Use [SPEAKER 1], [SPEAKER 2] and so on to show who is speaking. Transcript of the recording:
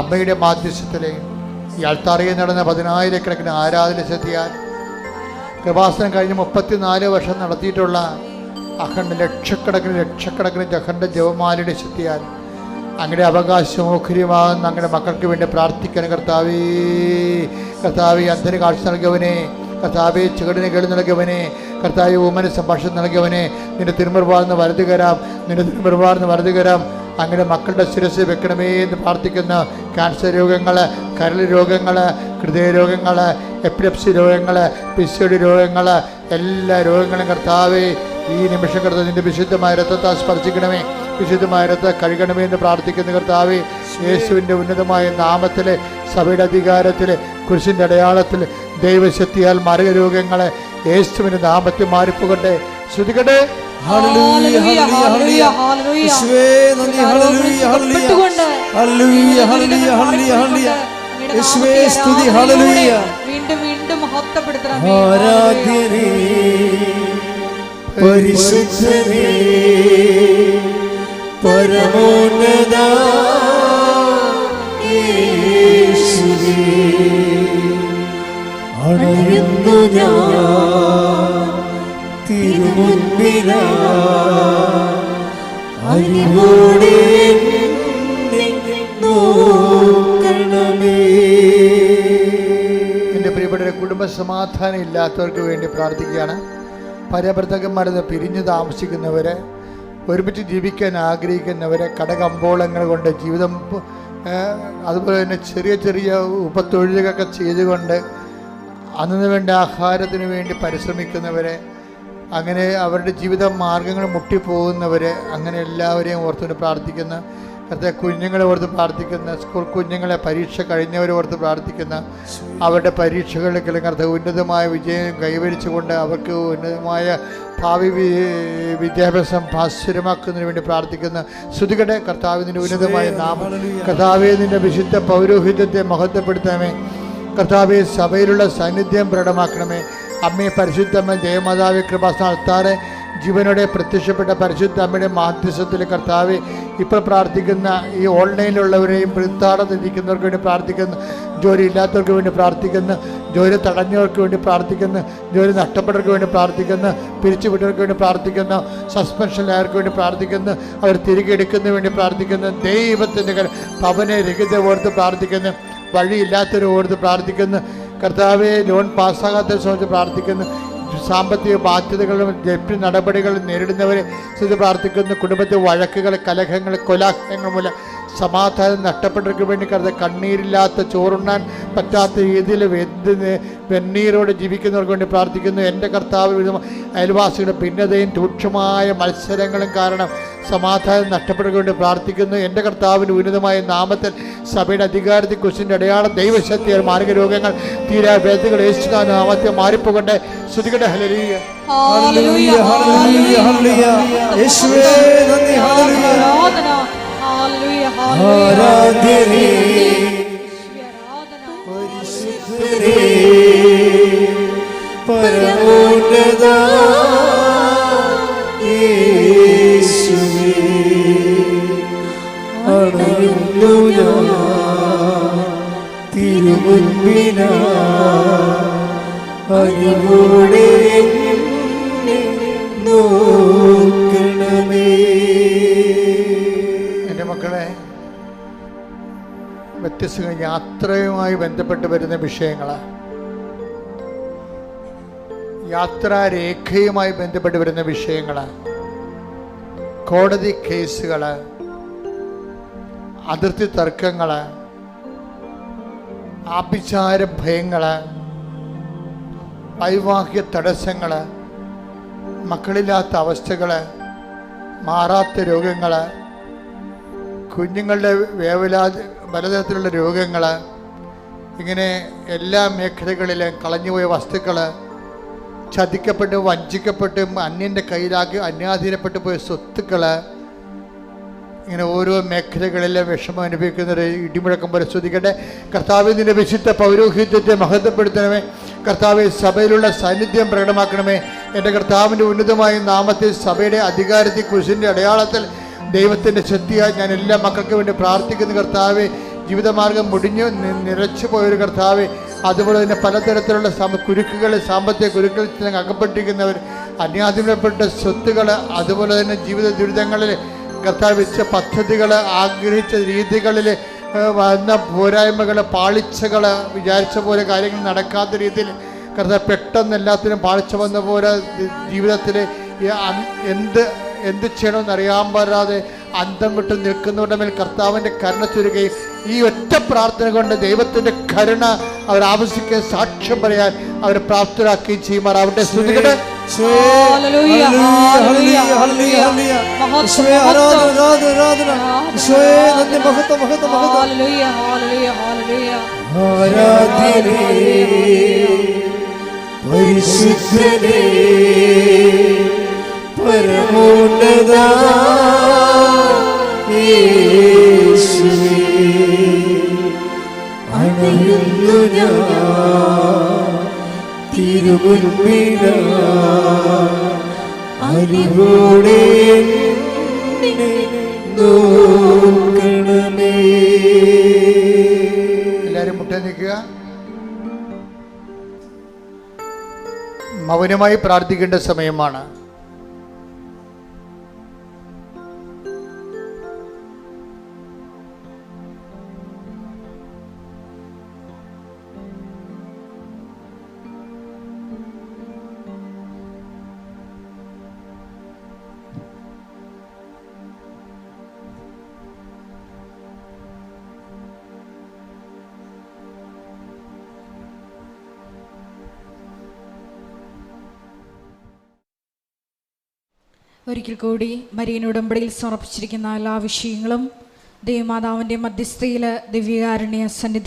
[SPEAKER 1] അമ്മയുടെ മാധ്യസ്ഥത്തിൽ ഈ അൾത്താറിയിൽ നടന്ന പതിനായിരക്കണക്കിന് ആരാധന ചെത്തിയാൽ കൃപാസനം കഴിഞ്ഞ് മുപ്പത്തിനാല് വർഷം നടത്തിയിട്ടുള്ള അഖണ്ഡ ലക്ഷക്കണക്കിന് ലക്ഷക്കണക്കിന് അഖണ്ഡ ജവമാലയുടെ ശക്തിയാൽ അങ്ങനെ അവകാശം അങ്ങനെ മക്കൾക്ക് വേണ്ടി പ്രാർത്ഥിക്കാൻ കർത്താവേ കർത്താവ് അന്ധന കാഴ്ച നൽകിയവനെ കർത്താവേ ചുവടിന് കേളി നൽകിയവനെ കർത്താവ് ഉമ്മന് സംഭാഷണം നൽകിയവനെ നിന്റെ തിരുമർവാർന്ന് വലതു നിന്റെ തിരുമർവാർന്ന് വലതു അങ്ങനെ മക്കളുടെ ശിരസ് വെക്കണമേ എന്ന് പ്രാർത്ഥിക്കുന്ന ക്യാൻസർ രോഗങ്ങൾ കരൾ രോഗങ്ങൾ ഹൃദയരോഗങ്ങൾ എപ്പിലപ്സി രോഗങ്ങൾ പിസിയോടി രോഗങ്ങൾ എല്ലാ രോഗങ്ങളും കർത്താവേ ഈ നിമിഷം കർത്താവിൻ്റെ വിശുദ്ധമായ രഥത്താൽ സ്പർശിക്കണമേ വിശുദ്ധമായ രഥ കഴുകണമേ എന്ന് പ്രാർത്ഥിക്കുന്ന കർത്താവേ യേശുവിൻ്റെ ഉന്നതമായ നാമത്തിൽ സഭയുടെ അധികാരത്തിൽ കുരിശിൻ്റെ അടയാളത്തിൽ ദൈവശക്തിയാൽ രോഗങ്ങളെ യേശുവിൻ്റെ നാമത്തിൽ മാറിപ്പോകട്ടെ ശ്രുതികട്ടെ
[SPEAKER 2] വീണ്ടും വീണ്ടും മഹത്വപ്പെടുത്തണം
[SPEAKER 3] ആരാധ്യനേ പരിശുദ്ധനേ പരമോന്നത അണയുന്നു ഞാൻ എന്റെ
[SPEAKER 1] പ്രിയപ്പെട്ട കുടുംബ സമാധാനം ഇല്ലാത്തവർക്ക് വേണ്ടി പ്രാർത്ഥിക്കുകയാണ് പരഭർത്തകന്മാരെ പിരിഞ്ഞു താമസിക്കുന്നവരെ ഒരുമിച്ച് ജീവിക്കാൻ ആഗ്രഹിക്കുന്നവരെ കടകമ്പോളങ്ങൾ കൊണ്ട് ജീവിതം അതുപോലെ തന്നെ ചെറിയ ചെറിയ ഉപത്തൊഴിലുകളൊക്കെ ചെയ്തുകൊണ്ട് അന്നു വേണ്ട ആഹാരത്തിന് വേണ്ടി പരിശ്രമിക്കുന്നവരെ അങ്ങനെ അവരുടെ ജീവിത മാർഗങ്ങൾ മുട്ടിപ്പോകുന്നവർ അങ്ങനെ എല്ലാവരെയും ഓർത്തുകൊണ്ട് പ്രാർത്ഥിക്കുന്ന കർത്ത കുഞ്ഞുങ്ങളെ ഓർത്ത് പ്രാർത്ഥിക്കുന്ന സ്കൂൾ കുഞ്ഞുങ്ങളെ പരീക്ഷ കഴിഞ്ഞവരെ ഓർത്ത് പ്രാർത്ഥിക്കുന്ന അവരുടെ പരീക്ഷകളിലേക്കെല്ലാം കർത്ത ഉന്നതമായ വിജയം കൈവരിച്ചുകൊണ്ട് അവർക്ക് ഉന്നതമായ ഭാവി വിദ്യാഭ്യാസം ഭാസ്വരമാക്കുന്നതിന് വേണ്ടി പ്രാർത്ഥിക്കുന്ന ശ്രുതികടെ കർത്താവിൻ്റെ ഉന്നതമായ നാമം കർത്താവെ വിശുദ്ധ പൗരോഹിത്യത്തെ മഹത്വപ്പെടുത്താമേ കർത്താവ് സഭയിലുള്ള സാന്നിധ്യം പ്രകടമാക്കണമേ അമ്മേ പരിശുദ്ധമ്മ ജയമതാവി കൃപാസ്ഥാനത്താറെ ജീവനോടെ പ്രത്യക്ഷപ്പെട്ട പരിശുദ്ധ അമ്മയുടെ മാധ്യസ്ഥത്തിൽ കർത്താവ് ഇപ്പോൾ പ്രാർത്ഥിക്കുന്ന ഈ ഓൺലൈനിലുള്ളവരെയും വൃത്താടത്തിരിക്കുന്നവർക്ക് വേണ്ടി പ്രാർത്ഥിക്കുന്നു ജോലി ഇല്ലാത്തവർക്ക് വേണ്ടി പ്രാർത്ഥിക്കുന്നു ജോലി തടഞ്ഞവർക്ക് വേണ്ടി പ്രാർത്ഥിക്കുന്നു ജോലി നഷ്ടപ്പെട്ടവർക്ക് വേണ്ടി പ്രാർത്ഥിക്കുന്നു പിരിച്ചുവിട്ടവർക്ക് വേണ്ടി പ്രാർത്ഥിക്കുന്നു സസ്പെൻഷനിലായവർക്ക് വേണ്ടി പ്രാർത്ഥിക്കുന്നു അവർ തിരികെ എടുക്കുന്നതിന് വേണ്ടി പ്രാർത്ഥിക്കുന്നു ദൈവത്തിൻ്റെ പവനെ രഹിത ഓർത്ത് പ്രാർത്ഥിക്കുന്നു വഴിയില്ലാത്തവരെ ഓർത്ത് പ്രാർത്ഥിക്കുന്നു കർത്താവെ ലോൺ പാസ്സാകാത്തതിനെ സംബന്ധിച്ച് പ്രാർത്ഥിക്കുന്നു സാമ്പത്തിക ബാധ്യതകളും ജപ്തി നടപടികളും നേരിടുന്നവരെ സ്ഥിതി പ്രാർത്ഥിക്കുന്നു കുടുംബത്തിൽ വഴക്കുകൾ കലഹങ്ങൾ കൊലാഹങ്ങൾ മൂലം സമാധാനം നഷ്ടപ്പെട്ടവർക്ക് വേണ്ടി കരുത കണ്ണീരില്ലാത്ത ചോറുണ്ണാൻ പറ്റാത്ത രീതിയിൽ വെന്തിന് വെണ്ണീരോടെ ജീവിക്കുന്നവർക്ക് വേണ്ടി പ്രാർത്ഥിക്കുന്നു എൻ്റെ കർത്താവ് അയൽവാസികളുടെ ഭിന്നതയും രൂക്ഷമായ മത്സരങ്ങളും കാരണം സമാധാനം നഷ്ടപ്പെടുക വേണ്ടി പ്രാർത്ഥിക്കുന്നു എൻ്റെ കർത്താവിൻ്റെ ഉന്നതമായ നാമത്തിൽ സഭയുടെ അധികാരത്തിൽ കുശിൻ്റെ അടയാളം ദൈവശക്തി മാർഗ രോഗങ്ങൾ തീരാ വേദികൾ യേശുദാ നാമത്തെ മാറിപ്പോകട്ടെ ശ്രുതികട്ടെ ഹലലിയ
[SPEAKER 3] യേശുവേ നന്ദി ഹലലിയ ആരാധനേ പരിശുദ്ധരേ പരമോന്നത യേശുവേ അണയുന്നു ഞാൻ തിരുമുൻപിന അറിവോടെ
[SPEAKER 1] മക്കളെ വ്യത്യസ്ത യാത്രയുമായി ബന്ധപ്പെട്ട് വരുന്ന വിഷയങ്ങളാണ് യാത്രാരേഖയുമായി ബന്ധപ്പെട്ട് വരുന്ന വിഷയങ്ങളാണ് കോടതി കേസുകൾ അതിർത്തി തർക്കങ്ങൾ ആഭിചാര ഭയങ്ങൾ വൈവാഹിക തടസ്സങ്ങൾ മക്കളില്ലാത്ത അവസ്ഥകൾ മാറാത്ത രോഗങ്ങൾ കുഞ്ഞുങ്ങളുടെ വേവലാ പലതരത്തിലുള്ള രോഗങ്ങൾ ഇങ്ങനെ എല്ലാ മേഖലകളിലും കളഞ്ഞുപോയ വസ്തുക്കൾ ചതിക്കപ്പെട്ട് വഞ്ചിക്കപ്പെട്ടും അന്യൻ്റെ കയ്യിലാക്കി അന്യാധീനപ്പെട്ടു പോയ സ്വത്തുക്കൾ ഇങ്ങനെ ഓരോ മേഖലകളിലെ വിഷമം ഒരു ഇടിമുഴക്കം പരിശോധിക്കട്ടെ കർത്താവിൻ്റെ വിശുദ്ധ പൗരോഹിത്യത്തെ മഹത്വപ്പെടുത്തണമേ കർത്താവ് സഭയിലുള്ള സാന്നിധ്യം പ്രകടമാക്കണമേ എൻ്റെ കർത്താവിൻ്റെ ഉന്നതമായ നാമത്തിൽ സഭയുടെ അധികാരത്തിൽ കുശിൻ്റെ അടയാളത്തിൽ ദൈവത്തിൻ്റെ ശക്തിയായി ഞാൻ എല്ലാ മക്കൾക്ക് വേണ്ടി പ്രാർത്ഥിക്കുന്ന കർത്താവെ ജീവിതമാർഗം മുടിഞ്ഞു നിറച്ചു പോയൊരു കർത്താവെ അതുപോലെ തന്നെ പലതരത്തിലുള്ള സമ കുരുക്കുകൾ സാമ്പത്തിക കുരുക്കളിൽ അകപ്പെട്ടിരിക്കുന്നവർ അന്യാധിപ്പെട്ട സ്വത്തുകൾ അതുപോലെ തന്നെ ജീവിത ദുരിതങ്ങളിൽ കർത്താവ് വെച്ച പദ്ധതികൾ ആഗ്രഹിച്ച രീതികളിൽ വന്ന പോരായ്മകൾ പാളിച്ചകൾ വിചാരിച്ച പോലെ കാര്യങ്ങൾ നടക്കാത്ത രീതിയിൽ കർത്താവ് പെട്ടെന്ന് എല്ലാത്തിനും പാളിച്ച വന്ന പോലെ ജീവിതത്തിൽ എന്ത് എന്ത് ചെയ്യണമെന്ന് അറിയാൻ പാടാതെ അന്തം വിട്ട് നിൽക്കുന്നവരുടെ മേൽ കർത്താവിൻ്റെ കരുണ ചുരുകയും ഈ ഒറ്റ പ്രാർത്ഥന കൊണ്ട് ദൈവത്തിൻ്റെ കരുണ അവർ ആവശ്യിക്കുകയും സാക്ഷ്യം പറയാൻ അവർ പ്രാപ്തരാക്കുകയും ചെയ്യുമാറാവട്ടെ അവരുടെ
[SPEAKER 3] പരിശുദ്ധനേ പരമോന്നത അണയുന്നു എല്ലാവരും
[SPEAKER 1] മുട്ടേ നിൽക്കുക മൗനമായി പ്രാർത്ഥിക്കേണ്ട സമയമാണ് ഒരിക്കൽ കൂടി മരിയൻ ഉടമ്പടിയിൽ സമർപ്പിച്ചിരിക്കുന്ന എല്ലാ വിഷയങ്ങളും ദേവമാതാവിൻ്റെ മധ്യസ്ഥയിൽ ദിവ്യകാരുണ്യ സന്നിധി